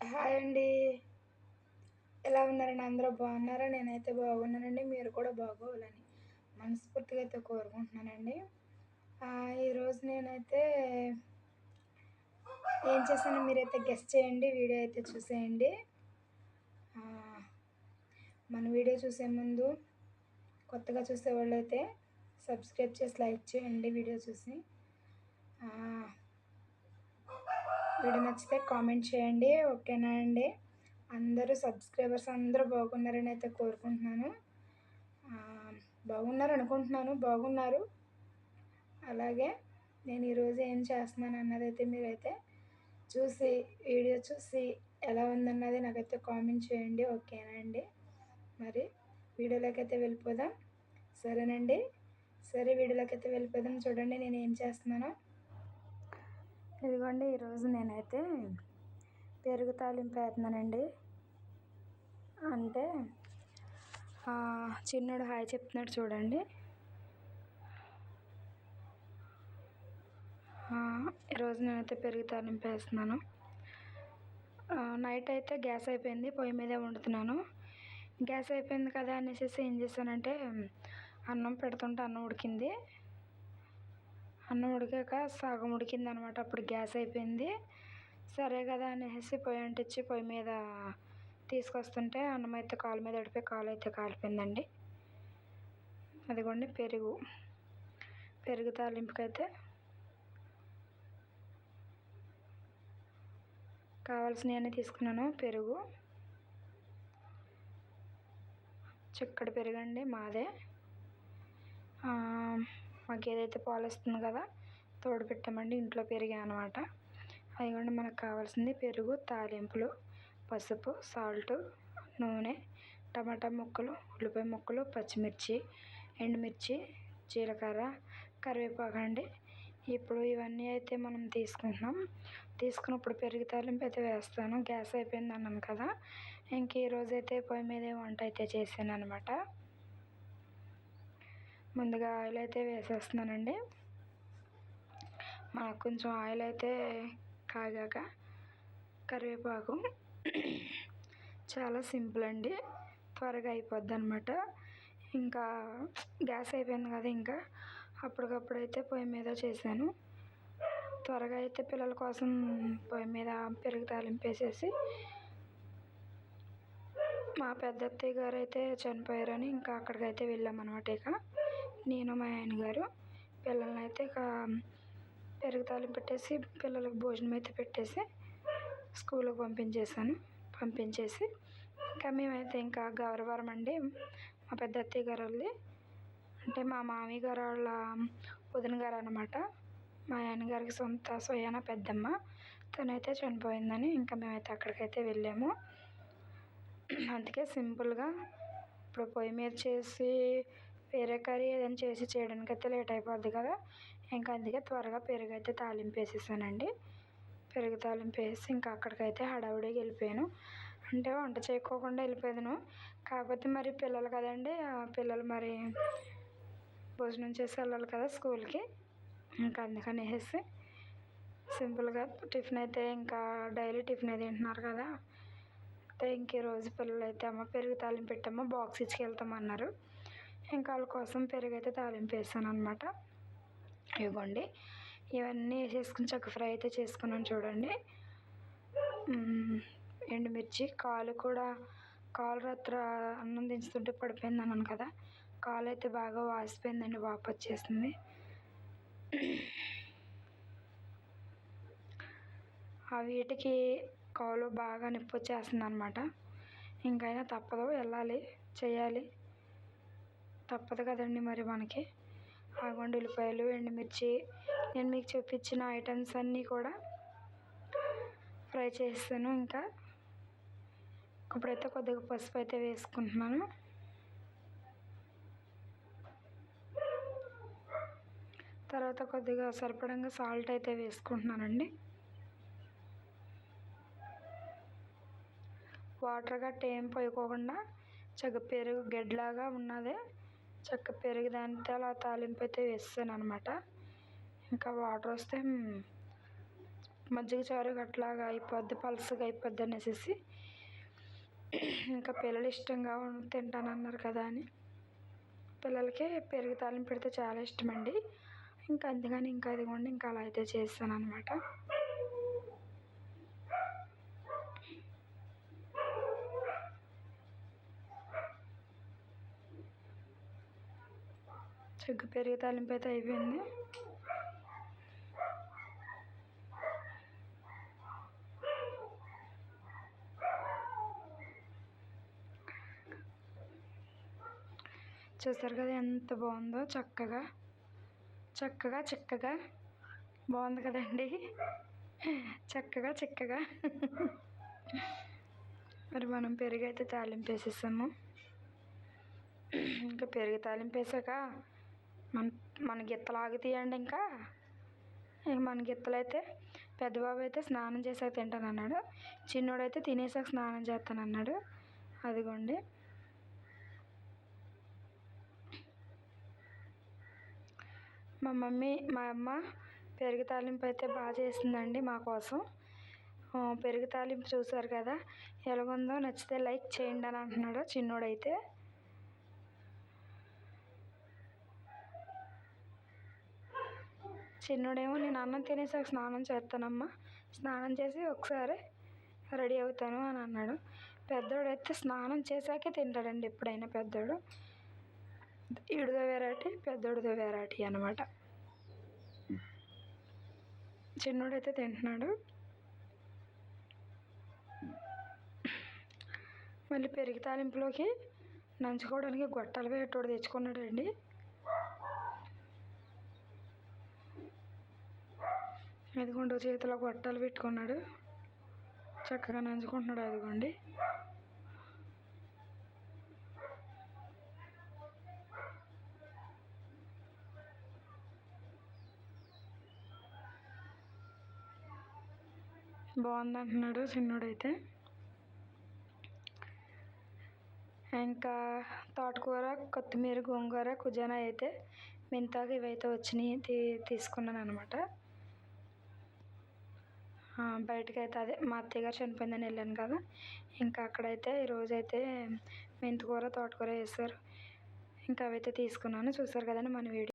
Hi అండి. ఎలా ఉన్నారండి అందరూ బాగున్నారా? నేనైతే బాగున్నానండి. మీరు కూడా బాగోవాలని మనస్ఫూర్తిగా అయితే కోరుకుంటున్నానండి. ఈరోజు నేనైతే ఏం చేశానో మీరైతే గెస్ట్ చేయండి వీడియో అయితే చూసేయండి. మన వీడియో చూసే ముందు కొత్తగా చూసేవాళ్ళు అయితే సబ్స్క్రైబ్ చేసి లైక్ చేయండి వీడియో చూసి. వీడియో నచ్చితే కామెంట్ చేయండి ఓకేనా అండి? అందరూ సబ్స్క్రైబర్స్ అందరూ బాగున్నారని అయితే కోరుకుంటున్నాను. బాగున్నారు అనుకుంటున్నాను బాగున్నారు. అలాగే నేను ఈరోజు ఏం చేస్తున్నాను అన్నదైతే మీరైతే చూసి వీడియో చూసి ఎలా ఉందన్నది నాకైతే కామెంట్ చేయండి ఓకేనా అండి? మరి వీడియోలోకి అయితే వెళ్ళిపోదాం. సరేనండి? సరే వీడియోలోకి అయితే వెళ్ళిపోదాం. చూడండి నేను ఏం చేస్తున్నానో. ఇదిగోండి ఈరోజు నేనైతే పెరుగు తాలింపు వేస్తున్నానండి. అంటే చిన్నోడు హాయ్ చెప్తున్నాడు చూడండి. ఈరోజు నేనైతే పెరుగు తాలింపు వేస్తున్నాను. నైట్ అయితే గ్యాస్ అయిపోయింది పొయ్యి మీదే వండుతున్నాను. గ్యాస్ అయిపోయింది కదా అనేసి ఏం చేశానంటే అన్నం పెడుతుంటే అన్నం ఉడికింది. అన్నం ఉడికాక సగం ఉడికింది అనమాట అప్పుడు గ్యాస్ అయిపోయింది. సరే కదా అనేసి పొయ్యి అంటించి పొయ్యి మీద తీసుకొస్తుంటే అన్నం అయితే కాలు మీద అడిపోయి కాలు అయితే కాలిపోయిందండి. అదిగోండి పెరుగు. పెరుగు తాలింపుకైతే కావాల్సినవన్నీ తీసుకున్నాను. పెరుగు చిక్కడి పెరుగండి మాదే. మా గేదె అయితే పాలు ఇస్తుంది కదా తోడు పెట్టామండి ఇంట్లో పెరిగాయి అనమాట అదిగోండి మనకు కావాల్సింది పెరుగు తాలింపులు పసుపు సాల్ట్ నూనె టమాటా ముక్కలు ఉల్లిపాయ ముక్కలు పచ్చిమిర్చి ఎండుమిర్చి జీలకర్ర కరివేపాకు అండి. ఇప్పుడు ఇవన్నీ అయితే మనం తీసుకుంటున్నాం. తీసుకున్నప్పుడు పెరుగు తాలింపు అయితే వేస్తాను. గ్యాస్ అయిపోయింది అన్నాను కదా. ఇంక ఈరోజైతే పొయ్యి మీద వంట అయితే చేశాను అనమాట ముందుగా ఆయిల్ అయితే వేసేస్తున్నానండి. మాకు కొంచెం ఆయిల్ అయితే కాగాక కరివేపాకు చాలా సింపుల్ అండి. త్వరగా అయిపోద్ది అనమాట ఇంకా గ్యాస్ అయిపోయింది కదా ఇంకా అప్పటికప్పుడు అయితే పొయ్యి మీద చేశాను. త్వరగా అయితే పిల్లల కోసం పొయ్యి మీద పెరుగు తాలింపు వేసేసి మా పెద్ద అత్తయ్య గారు అయితే చనిపోయారని ఇంకా అక్కడికైతే వెళ్ళామన్నమాట ఇక. నేను మా ఆయన గారు పిల్లల్ని అయితే ఇక పెరుగు తాళం పెట్టేసి పిల్లలకు భోజనం అయితే పెట్టేసి స్కూల్కి పంపించేసాను పంపించేసి ఇంకా మేమైతే ఇంకా గౌరవరం అండి. మా పెద్ద అత్తయ్య గారు వాళ్ళది అంటే మా మామయ్య గారు వాళ్ళ వదిన గారు అనమాట మా ఆయనగారికి సొంత సొయాన పెద్దమ్మ. తనైతే చనిపోయిందని ఇంకా మేమైతే అక్కడికైతే వెళ్ళాము. అందుకే సింపుల్గా ఇప్పుడు పొయ్యి మీద చేసి వేరే కర్రీ ఏదైనా చేసి చేయడానికి అయితే లేట్ అయిపోద్ది కదా. ఇంకా అందుకే త్వరగా పెరుగు అయితే తాలింపు వేసేసానండి. పెరుగు తాలింపు వేసి ఇంకా అక్కడికైతే హడావుడిగా వెళ్ళిపోయాను. అంటే వంట చేయకోకుండా వెళ్ళిపోయాను. కాకపోతే మరి పిల్లలు కదండి పిల్లలు మరి భోజనం చేసి వెళ్ళాలి కదా స్కూల్కి. ఇంకా అందుకని వేసి సింపుల్గా టిఫిన్ అయితే ఇంకా డైలీ టిఫిన్ అయితే తింటున్నారు కదా. అయితే ఇంక రోజు పిల్లలు అయితే అమ్మ పెరుగు తాలింపు పెట్టమ్మ బాక్స్ ఇచ్చుకెళ్తామన్నారు. ఇంకా వాళ్ళ కోసం పెరుగైతే తాలింపేసాను తాలింపు వేసాను అనమాట ఇవ్వండి. ఇవన్నీ వేసేసుకుని చక్క ఫ్రై అయితే చేసుకున్నాను చూడండి. ఎండుమిర్చి కాలు కూడా కాలు రాత్ర అన్నం దించుతుంటే పడిపోయింది అన్నాను కదా. కాలు అయితే బాగా వాసిపోయిందండి వాపు వచ్చేసింది. ఆ వీటికి కాలు బాగా నొప్పి వచ్చేస్తుంది అనమాట ఇంకైనా తప్పదు వెళ్ళాలి చేయాలి. తప్పదు కదండి మరి మనకి. ఆగండి ఉల్లిపాయలు ఎండుమిర్చి నేను మీకు చూపించిన ఐటమ్స్ అన్నీ కూడా ఫ్రై చేస్తాను ఇంకా. ఇప్పుడైతే కొద్దిగా పసుపు అయితే వేసుకుంటున్నాను. తర్వాత కొద్దిగా సరిపడంగా సాల్ట్ అయితే వేసుకుంటున్నానండి. వాటర్ గట్ట ఏం పోయకోకుండా చక్కగా పెరుగు గడ్డలాగా ఉన్నదే. చక్క పెరుగు దానితో అలా తాలింపు అయితే వేస్తాను అనమాట ఇంకా వాటర్ వస్తే మజ్జిగ చారు అట్లాగా అయిపోద్ది పలసగా అయిపోద్ది అనేసి ఇంకా పిల్లలు ఇష్టంగా తింటానన్నారు కదా అని. పిల్లలకి పెరుగు తాలింపు పెడితే చాలా ఇష్టమండి. ఇంకా అందుకని ఇంకా అది కూడా ఇంకా అలా అయితే చేస్తాను అనమాట చెగ్గు పెరుగు తాలింపు అయితే అయిపోయింది. చూసారు కదా ఎంత బాగుందో చక్కగా. చక్కగా చిక్కగా. బాగుంది కదండి. చక్కగా చిక్కగా. మరి మనం పెరుగు అయితే తాలింపు వేసేసాము. ఇంకా పెరుగు తాలింపు వేసాక మన మన గిత్తలు ఆగుతాయండి ఇంకా. మన గిత్తలు అయితే పెద్దబాబు అయితే స్నానం చేసాక తింటాను అన్నాడు చిన్నోడైతే తినేసాక స్నానం చేస్తాను అన్నాడు అదిగోండి. మా మమ్మీ మా అమ్మ పెరుగు తాలింపు అయితే బాగా చేసిందండి మా కోసం. పెరుగు తాలింపు చూసారు కదా? ఎలాగుందో నచ్చితే లైక్ చేయండి అని అంటున్నాడు చిన్నోడైతే. చిన్నోడేమో నేను అన్నం తినేసాక స్నానం చేస్తానమ్మా. స్నానం చేసి ఒకసారి రెడీ అవుతాను అని అన్నాడు. పెద్దోడైతే స్నానం చేశాకే తింటాడండి ఎప్పుడైనా పెద్దోడు. ఈడుదో వెరైటీ పెద్దోడిదో వెరైటీ అనమాట చిన్నోడైతే తింటున్నాడు. మళ్ళీ పెరుగు తాలింపులోకి నంచుకోవడానికి గొట్టాలు వేటోడు తెచ్చుకున్నాడండి. అదిగోండి చేతిలో గొట్టాలు పెట్టుకున్నాడు. చక్కగా నంచుకుంటున్నాడు అదిగోండి. బాగుంది అంటున్నాడు చిన్నోడైతే. ఇంకా తోటకూర కొత్తిమీర గోంగూర కుజానా అయితే మెంతాకు ఇవైతే వచ్చినాయి తీ తీసుకున్నాను అనమాట బయటకైతే అదే మా అత్తయ్య గారు చనిపోయిందని వెళ్ళాను కదా. ఇంకా అక్కడైతే ఈరోజైతే మెంతికూర తోటకూర వేశారు. ఇంకా అవైతే తీసుకున్నాను. చూసారు కదండి మన వీడియో.